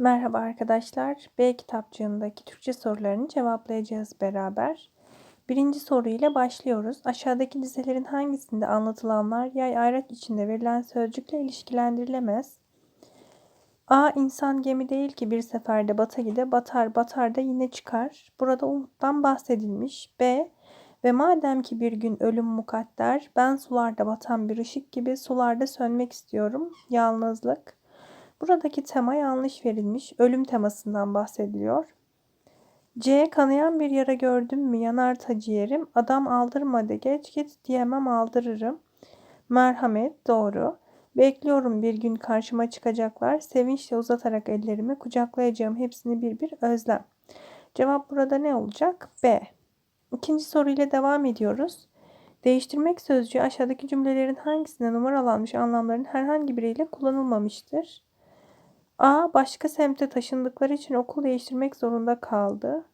Merhaba arkadaşlar. B kitapçığındaki Türkçe sorularını cevaplayacağız beraber. Birinci soru ile başlıyoruz. Aşağıdaki dizelerin hangisinde anlatılanlar yay ayraç içinde verilen sözcükle ilişkilendirilemez? A. insan gemi değil ki bir seferde bata gide, batar batar da yine çıkar. Burada umuttan bahsedilmiş. B. Ve madem ki bir gün ölüm mukadder, ben sularda batan bir ışık gibi sularda sönmek istiyorum. Yalnızlık. Buradaki tema yanlış verilmiş. Ölüm temasından bahsediliyor. C. Kanayan bir yara gördüm mü yanar ta ciğerim. Adam aldırma de geç git diyemem aldırırım. Merhamet doğru. Bekliyorum bir gün karşıma çıkacaklar. Sevinçle uzatarak ellerimi kucaklayacağım hepsini bir bir özlem. Cevap burada ne olacak? B. İkinci soruyla devam ediyoruz. Değiştirmek sözcüğü aşağıdaki cümlelerin hangisinde numaralanmış anlamların herhangi biriyle kullanılmamıştır? A. Başka semte taşındıkları için okul değiştirmek zorunda kaldı.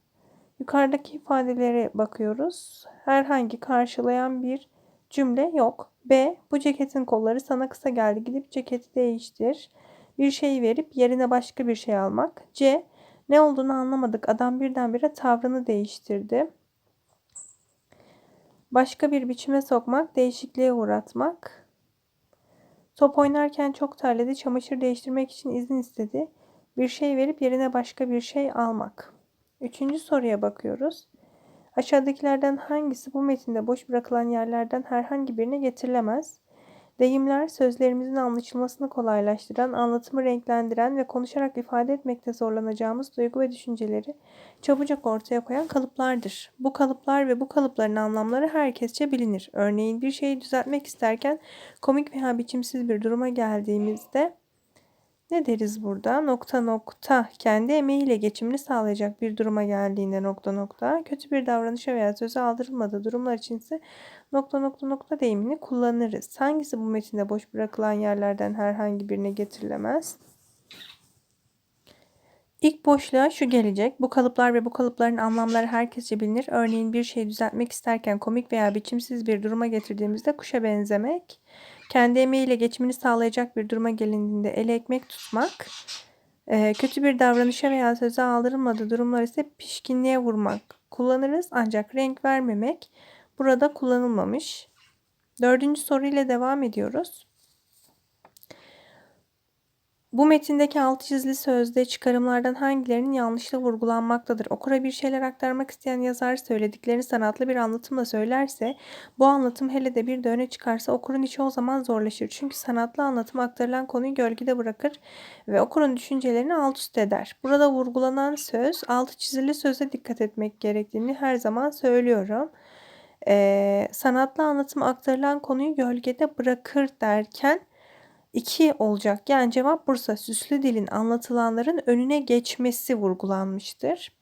Yukarıdaki ifadelere bakıyoruz. Herhangi karşılayan bir cümle yok. B. Bu ceketin kolları sana kısa geldi. Gidip ceketi değiştir. Bir şey verip yerine başka bir şey almak. C. Ne olduğunu anlamadık. Adam birdenbire tavrını değiştirdi. Başka bir biçime sokmak, değişikliğe uğratmak. Top oynarken çok terledi. Çamaşır değiştirmek için izin istedi. Bir şey verip yerine başka bir şey almak. Üçüncü soruya bakıyoruz. Aşağıdakilerden hangisi bu metinde boş bırakılan yerlerden herhangi birine getirilemez? Deyimler sözlerimizin anlaşılmasını kolaylaştıran, anlatımı renklendiren ve konuşarak ifade etmekte zorlanacağımız duygu ve düşünceleri çabucak ortaya koyan kalıplardır. Bu kalıplar ve bu kalıpların anlamları herkesçe bilinir. Örneğin bir şeyi düzeltmek isterken komik veya biçimsiz bir duruma geldiğimizde ne deriz burada? Nokta nokta kendi emeğiyle geçimini sağlayacak bir duruma geldiğinde nokta nokta kötü bir davranışa veya söze aldırılmadığı durumlar için ise nokta nokta nokta deyimini kullanırız. Hangisi bu metinde boş bırakılan yerlerden herhangi birine getirilemez? İlk boşluğa şu gelecek. Bu kalıplar ve bu kalıpların anlamları herkesçe bilinir. Örneğin bir şeyi düzeltmek isterken komik veya biçimsiz bir duruma getirdiğimizde kuşa benzemek. Kendi emeğiyle geçimini sağlayacak bir duruma gelindiğinde ele ekmek tutmak. E, kötü bir davranışa veya söze aldırılmadığı durumlar ise pişkinliğe vurmak kullanırız. Ancak renk vermemek burada kullanılmamış. Dördüncü soruyla devam ediyoruz. Bu metindeki alt çizili sözde çıkarımlardan hangilerinin yanlışla vurgulanmaktadır? Okura bir şeyler aktarmak isteyen yazar söylediklerini sanatlı bir anlatımla söylerse, bu anlatım hele de bir de çıkarsa okurun içi o zaman zorlaşır. Çünkü sanatlı anlatım aktarılan konuyu gölgede bırakır ve okurun düşüncelerini alt üst eder. Burada vurgulanan söz, altı çizili söze dikkat etmek gerektiğini her zaman söylüyorum. Ee, sanatlı anlatım aktarılan konuyu gölgede bırakır derken 2 olacak. Yani cevap Bursa süslü dilin anlatılanların önüne geçmesi vurgulanmıştır.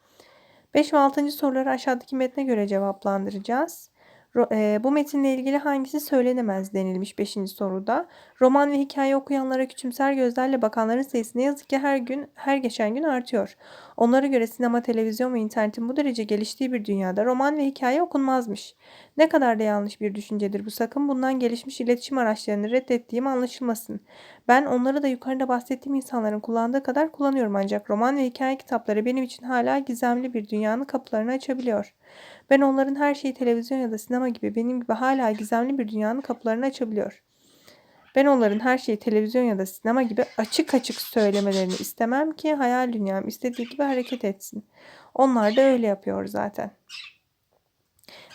5 ve 6. soruları aşağıdaki metne göre cevaplandıracağız. Bu metinle ilgili hangisi söylenemez denilmiş 5. soruda. Roman ve hikaye okuyanlara küçümser gözlerle bakanların sayısı ne yazık ki her gün her geçen gün artıyor. Onlara göre sinema, televizyon ve internetin bu derece geliştiği bir dünyada roman ve hikaye okunmazmış. Ne kadar da yanlış bir düşüncedir bu sakın bundan gelişmiş iletişim araçlarını reddettiğim anlaşılmasın. Ben onları da yukarıda bahsettiğim insanların kullandığı kadar kullanıyorum ancak roman ve hikaye kitapları benim için hala gizemli bir dünyanın kapılarını açabiliyor. Ben onların her şeyi televizyon ya da sinema gibi benim gibi hala gizemli bir dünyanın kapılarını açabiliyor. Ben onların her şeyi televizyon ya da sinema gibi açık açık söylemelerini istemem ki hayal dünyam istediği gibi hareket etsin. Onlar da öyle yapıyor zaten.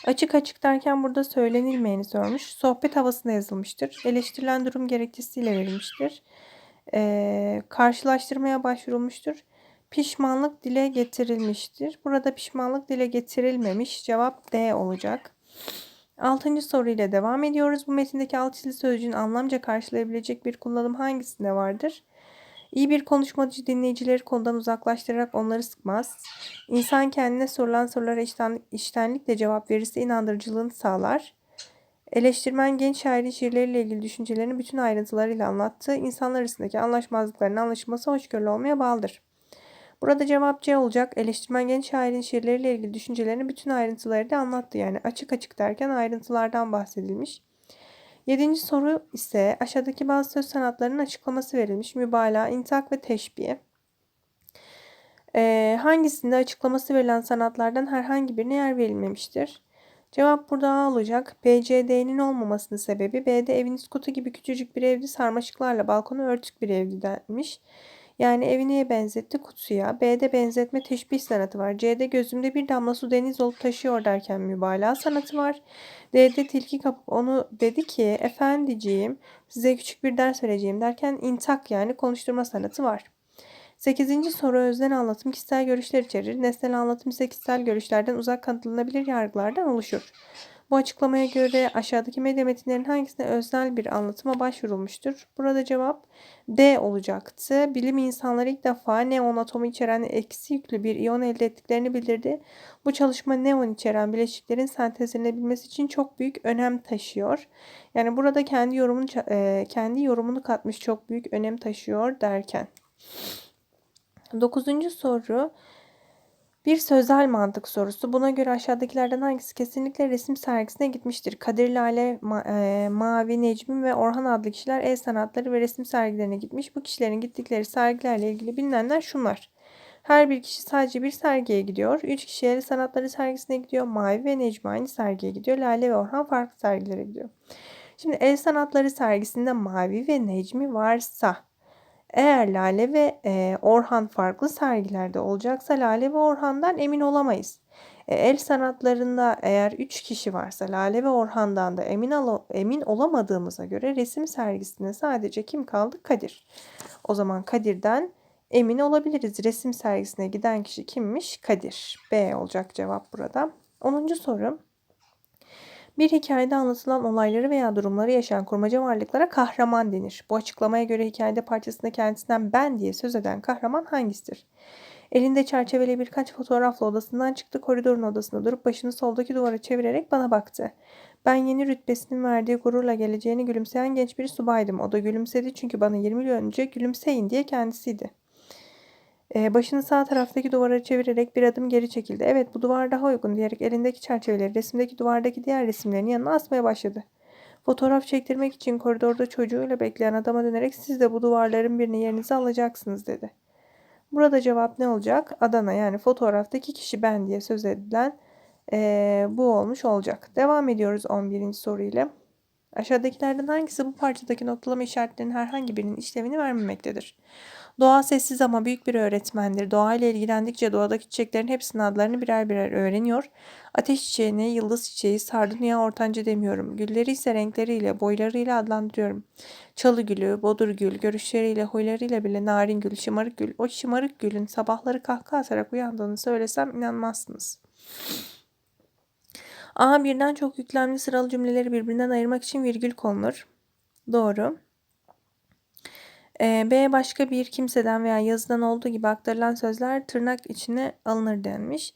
Açık açık derken burada söylenilmeyeni sormuş. Sohbet havasında yazılmıştır. Eleştirilen durum gerekçesiyle verilmiştir. Ee, karşılaştırmaya başvurulmuştur. Pişmanlık dile getirilmiştir. Burada pişmanlık dile getirilmemiş. Cevap D olacak. Altıncı soru ile devam ediyoruz. Bu metindeki alt çizili sözcüğün anlamca karşılayabilecek bir kullanım hangisinde vardır? İyi bir konuşmacı dinleyicileri konudan uzaklaştırarak onları sıkmaz. İnsan kendine sorulan sorulara içten, içtenlikle cevap verirse inandırıcılığını sağlar. Eleştirmen genç şairin şiirleriyle ilgili düşüncelerini bütün ayrıntılarıyla anlattığı insanlar arasındaki anlaşmazlıkların anlaşılması hoşgörülü olmaya bağlıdır. Burada cevap C olacak. Eleştirmen genç şairin şiirleriyle ilgili düşüncelerini bütün ayrıntılarıyla anlattı. Yani açık açık derken ayrıntılardan bahsedilmiş. Yedinci soru ise aşağıdaki bazı söz sanatlarının açıklaması verilmiş. Mübalağa, intak ve teşbih. Ee, hangisinde açıklaması verilen sanatlardan herhangi birine yer verilmemiştir? Cevap burada A olacak. BCD'nin olmamasının sebebi B'de eviniz kutu gibi küçücük bir evdi sarmaşıklarla balkonu örtük bir evdi denmiş. Yani evi neye benzetti? Kutuya. B'de benzetme teşbih sanatı var. C'de gözümde bir damla su deniz olup taşıyor derken mübalağa sanatı var. D'de tilki kapıp onu dedi ki efendiciğim size küçük bir ders vereceğim derken intak yani konuşturma sanatı var. 8. soru özden anlatım kişisel görüşler içerir. Nesnel anlatım ise kişisel görüşlerden uzak kanıtlanabilir yargılardan oluşur. Bu açıklamaya göre aşağıdaki medya metinlerin hangisine öznel bir anlatıma başvurulmuştur? Burada cevap D olacaktı. Bilim insanları ilk defa neon atomu içeren eksi yüklü bir iyon elde ettiklerini bildirdi. Bu çalışma neon içeren bileşiklerin sentezlenebilmesi için çok büyük önem taşıyor. Yani burada kendi yorumunu kendi yorumunu katmış çok büyük önem taşıyor derken. Dokuzuncu soru bir sözel mantık sorusu. Buna göre aşağıdakilerden hangisi kesinlikle resim sergisine gitmiştir? Kadir Lale, Ma e, Mavi, Necmi ve Orhan adlı kişiler el sanatları ve resim sergilerine gitmiş. Bu kişilerin gittikleri sergilerle ilgili bilinenler şunlar. Her bir kişi sadece bir sergiye gidiyor. Üç kişi el sanatları sergisine gidiyor. Mavi ve Necmi aynı sergiye gidiyor. Lale ve Orhan farklı sergilere gidiyor. Şimdi el sanatları sergisinde Mavi ve Necmi varsa eğer Lale ve e, Orhan farklı sergilerde olacaksa Lale ve Orhan'dan emin olamayız. E, el sanatlarında eğer 3 kişi varsa Lale ve Orhan'dan da emin, emin olamadığımıza göre resim sergisinde sadece kim kaldı? Kadir. O zaman Kadir'den emin olabiliriz. Resim sergisine giden kişi kimmiş? Kadir. B olacak cevap burada. 10. soru. Bir hikayede anlatılan olayları veya durumları yaşayan kurmaca varlıklara kahraman denir. Bu açıklamaya göre hikayede parçasında kendisinden ben diye söz eden kahraman hangisidir? Elinde çerçeveli birkaç fotoğrafla odasından çıktı, koridorun odasında durup başını soldaki duvara çevirerek bana baktı. Ben yeni rütbesinin verdiği gururla geleceğini gülümseyen genç bir subaydım. O da gülümsedi çünkü bana 20 yıl önce gülümseyin diye kendisiydi. Ee, başını sağ taraftaki duvara çevirerek bir adım geri çekildi. Evet bu duvar daha uygun diyerek elindeki çerçeveleri resimdeki duvardaki diğer resimlerin yanına asmaya başladı. Fotoğraf çektirmek için koridorda çocuğuyla bekleyen adama dönerek siz de bu duvarların birini yerinize alacaksınız dedi. Burada cevap ne olacak? Adana yani fotoğraftaki kişi ben diye söz edilen ee, bu olmuş olacak. Devam ediyoruz 11. soru ile. Aşağıdakilerden hangisi bu parçadaki noktalama işaretlerinin herhangi birinin işlevini vermemektedir? Doğa sessiz ama büyük bir öğretmendir. Doğayla ilgilendikçe doğadaki çiçeklerin hepsinin adlarını birer birer öğreniyor. Ateş çiçeğini, yıldız çiçeği, sardunya ortanca demiyorum. Gülleri ise renkleriyle, boylarıyla adlandırıyorum. Çalı gülü, bodur gül, görüşleriyle, huylarıyla bile narin gül, şımarık gül. O şımarık gülün sabahları kahkaha atarak uyandığını söylesem inanmazsınız. A birden çok yüklemli sıralı cümleleri birbirinden ayırmak için virgül konulur. Doğru. E, B başka bir kimseden veya yazıdan olduğu gibi aktarılan sözler tırnak içine alınır denmiş.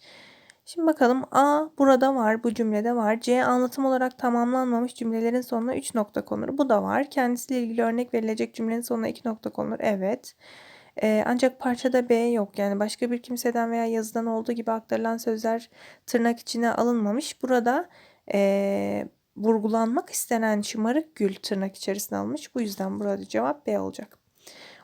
Şimdi bakalım A burada var, bu cümlede var. C anlatım olarak tamamlanmamış cümlelerin sonuna 3 nokta konur. Bu da var. Kendisiyle ilgili örnek verilecek cümlenin sonuna 2 nokta konur. Evet. Ee, ancak parçada B yok. Yani başka bir kimseden veya yazıdan olduğu gibi aktarılan sözler tırnak içine alınmamış. Burada e, vurgulanmak istenen şımarık gül tırnak içerisine almış. Bu yüzden burada cevap B olacak.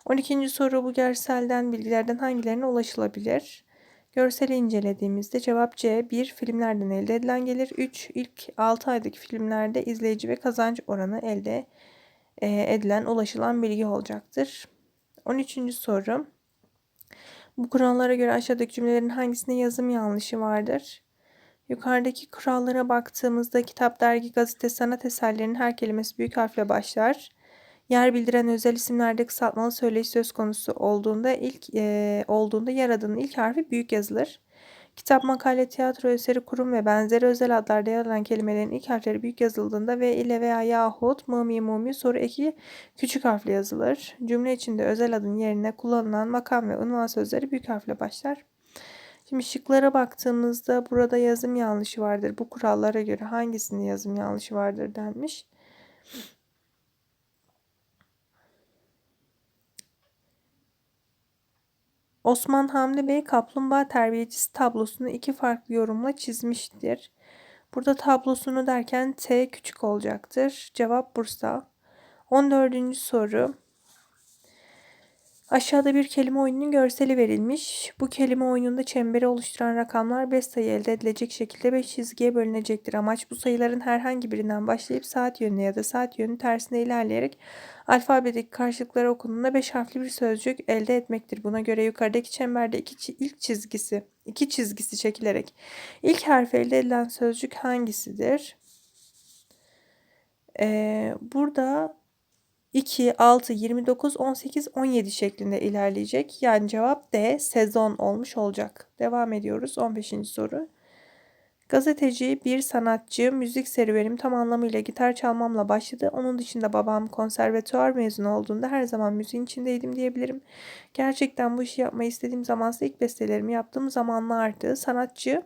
12. soru bu görselden bilgilerden hangilerine ulaşılabilir? Görseli incelediğimizde cevap C. 1. Filmlerden elde edilen gelir. 3. İlk 6 aydaki filmlerde izleyici ve kazanç oranı elde e, edilen ulaşılan bilgi olacaktır. 13. soru. Bu kurallara göre aşağıdaki cümlelerin hangisinde yazım yanlışı vardır? Yukarıdaki kurallara baktığımızda kitap, dergi, gazete, sanat eserlerinin her kelimesi büyük harfle başlar. Yer bildiren özel isimlerde kısaltmalı söyleyiş söz konusu olduğunda ilk e, olduğunda yer adının ilk harfi büyük yazılır. Kitap, makale, tiyatro eseri, kurum ve benzeri özel adlarda yer alan kelimelerin ilk harfleri büyük yazıldığında ve ile veya yahut mımi mumi soru eki küçük harfle yazılır. Cümle içinde özel adın yerine kullanılan makam ve unvan sözleri büyük harfle başlar. Şimdi şıklara baktığımızda burada yazım yanlışı vardır. Bu kurallara göre hangisinde yazım yanlışı vardır denmiş. Osman Hamdi Bey kaplumbağa terbiyecisi tablosunu iki farklı yorumla çizmiştir. Burada tablosunu derken T küçük olacaktır. Cevap Bursa. 14. soru. Aşağıda bir kelime oyununun görseli verilmiş. Bu kelime oyununda çemberi oluşturan rakamlar 5 sayı elde edilecek şekilde 5 çizgiye bölünecektir. Amaç bu sayıların herhangi birinden başlayıp saat yönüne ya da saat yönü tersine ilerleyerek alfabedeki karşılıkları okunduğunda 5 harfli bir sözcük elde etmektir. Buna göre yukarıdaki çemberde iki, ilk çizgisi, iki çizgisi çekilerek ilk harf elde edilen sözcük hangisidir? Ee, burada 2, 6, 29, 18, 17 şeklinde ilerleyecek. Yani cevap D sezon olmuş olacak. Devam ediyoruz 15. soru. Gazeteci bir sanatçı müzik serüvenim tam anlamıyla gitar çalmamla başladı. Onun dışında babam konservatuar mezunu olduğunda her zaman müziğin içindeydim diyebilirim. Gerçekten bu işi yapmayı istediğim zamansa ilk bestelerimi yaptığım zamanlardı. Sanatçı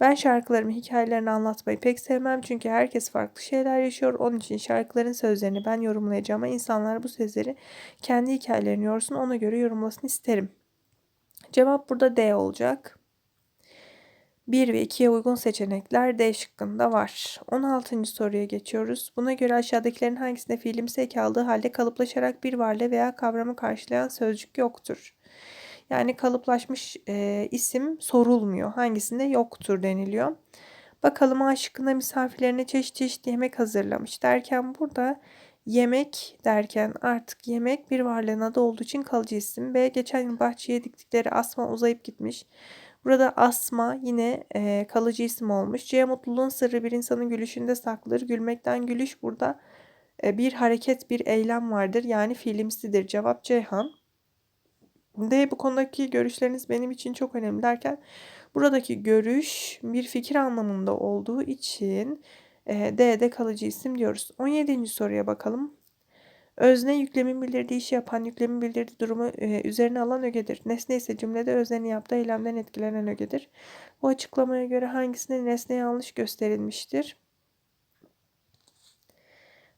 ben şarkılarımı, hikayelerini anlatmayı pek sevmem çünkü herkes farklı şeyler yaşıyor. Onun için şarkıların sözlerini ben yorumlayacağım ama insanlar bu sözleri kendi hikayelerini yorsun ona göre yorumlasın isterim. Cevap burada D olacak. 1 ve 2'ye uygun seçenekler D şıkkında var. 16. soruya geçiyoruz. Buna göre aşağıdakilerin hangisinde fiilimsi eki aldığı halde kalıplaşarak bir varlığı veya kavramı karşılayan sözcük yoktur? Yani kalıplaşmış e, isim sorulmuyor. Hangisinde yoktur deniliyor. Bakalım A misafirlerine çeşit çeşit yemek hazırlamış derken burada yemek derken artık yemek bir varlığın adı olduğu için kalıcı isim. B geçen yıl bahçeye diktikleri asma uzayıp gitmiş. Burada asma yine e, kalıcı isim olmuş. C mutluluğun sırrı bir insanın gülüşünde saklıdır. Gülmekten gülüş burada e, bir hareket, bir eylem vardır. Yani fiilimsidir. Cevap Ceyhan. D bu konudaki görüşleriniz benim için çok önemli derken buradaki görüş bir fikir anlamında olduğu için e, D'de kalıcı isim diyoruz. 17. soruya bakalım. Özne yüklemin bildirdiği işi yapan, yüklemin bildirdiği durumu e, üzerine alan ögedir. Nesne ise cümlede öznenin yaptığı eylemden etkilenen ögedir. Bu açıklamaya göre hangisinde nesne yanlış gösterilmiştir?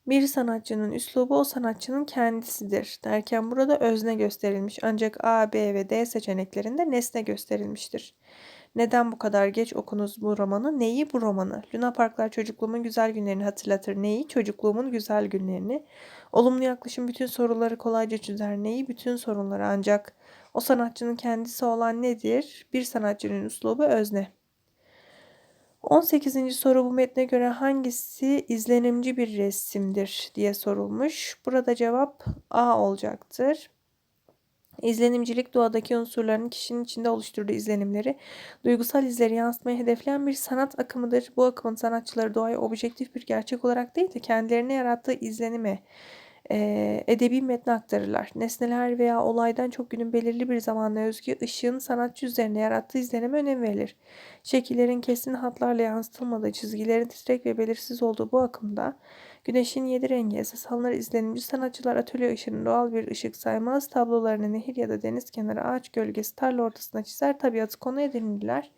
Bir sanatçının üslubu o sanatçının kendisidir derken burada özne gösterilmiş ancak A, B ve D seçeneklerinde nesne gösterilmiştir. Neden bu kadar geç okunuz bu romanı? Neyi bu romanı? Luna Parklar çocukluğumun güzel günlerini hatırlatır. Neyi? Çocukluğumun güzel günlerini. Olumlu yaklaşım bütün soruları kolayca çözer. Neyi? Bütün sorunları ancak o sanatçının kendisi olan nedir? Bir sanatçının üslubu özne. 18. soru bu metne göre hangisi izlenimci bir resimdir diye sorulmuş. Burada cevap A olacaktır. İzlenimcilik doğadaki unsurların kişinin içinde oluşturduğu izlenimleri, duygusal izleri yansıtmayı hedefleyen bir sanat akımıdır. Bu akımın sanatçıları doğaya objektif bir gerçek olarak değil de kendilerine yarattığı izlenime, e, edebi metne aktarırlar. Nesneler veya olaydan çok günün belirli bir zamanla özgü ışığın sanatçı üzerine yarattığı izlenime önem verilir. Şekillerin kesin hatlarla yansıtılmadığı, çizgilerin titrek ve belirsiz olduğu bu akımda güneşin yedi rengi esas alınır izlenimci sanatçılar atölye ışığını doğal bir ışık saymaz, tablolarını nehir ya da deniz kenarı ağaç gölgesi tarla ortasına çizer, tabiatı konu edinirler.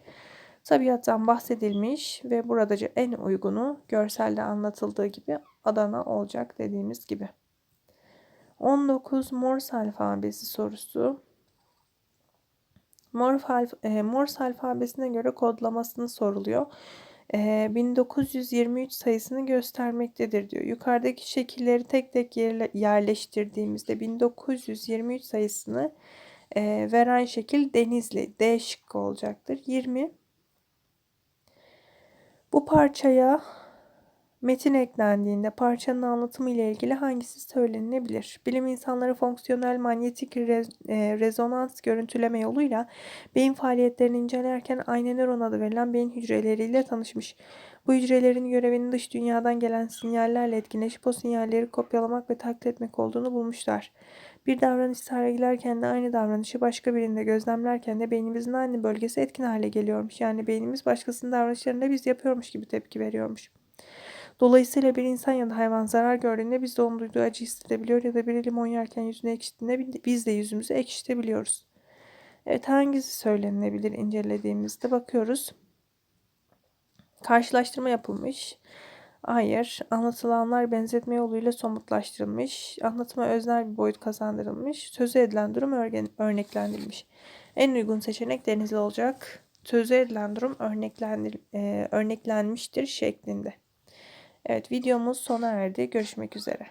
Tabiattan bahsedilmiş ve buradaca en uygunu görselde anlatıldığı gibi Adana olacak dediğimiz gibi. 19 Morse alfabesi sorusu. e, Morse alfabesine göre kodlamasını soruluyor. E, 1923 sayısını göstermektedir diyor. Yukarıdaki şekilleri tek tek yerleştirdiğimizde 1923 sayısını e, veren şekil Denizli D şıkkı olacaktır. 20 bu parçaya Metin eklendiğinde parçanın anlatımı ile ilgili hangisi söylenilebilir? Bilim insanları fonksiyonel manyetik e, rezonans görüntüleme yoluyla beyin faaliyetlerini incelerken ayna nöron adı verilen beyin hücreleriyle tanışmış. Bu hücrelerin görevinin dış dünyadan gelen sinyallerle etkileşip o sinyalleri kopyalamak ve taklit etmek olduğunu bulmuşlar. Bir davranış sergilerken de aynı davranışı başka birinde gözlemlerken de beynimizin aynı bölgesi etkin hale geliyormuş. Yani beynimiz başkasının davranışlarında biz yapıyormuş gibi tepki veriyormuş. Dolayısıyla bir insan ya da hayvan zarar gördüğünde biz de onun duyduğu acı hissedebiliyor ya da biri limon yerken yüzünü ekşittiğinde biz de yüzümüzü ekşitebiliyoruz. Evet hangisi söylenilebilir incelediğimizde bakıyoruz. Karşılaştırma yapılmış. Hayır. Anlatılanlar benzetme yoluyla somutlaştırılmış. Anlatıma öznel bir boyut kazandırılmış. Sözü edilen durum örneklendirilmiş. En uygun seçenek denizli olacak. Sözü edilen durum örneklendir, e, örneklenmiştir şeklinde. Evet videomuz sona erdi. Görüşmek üzere.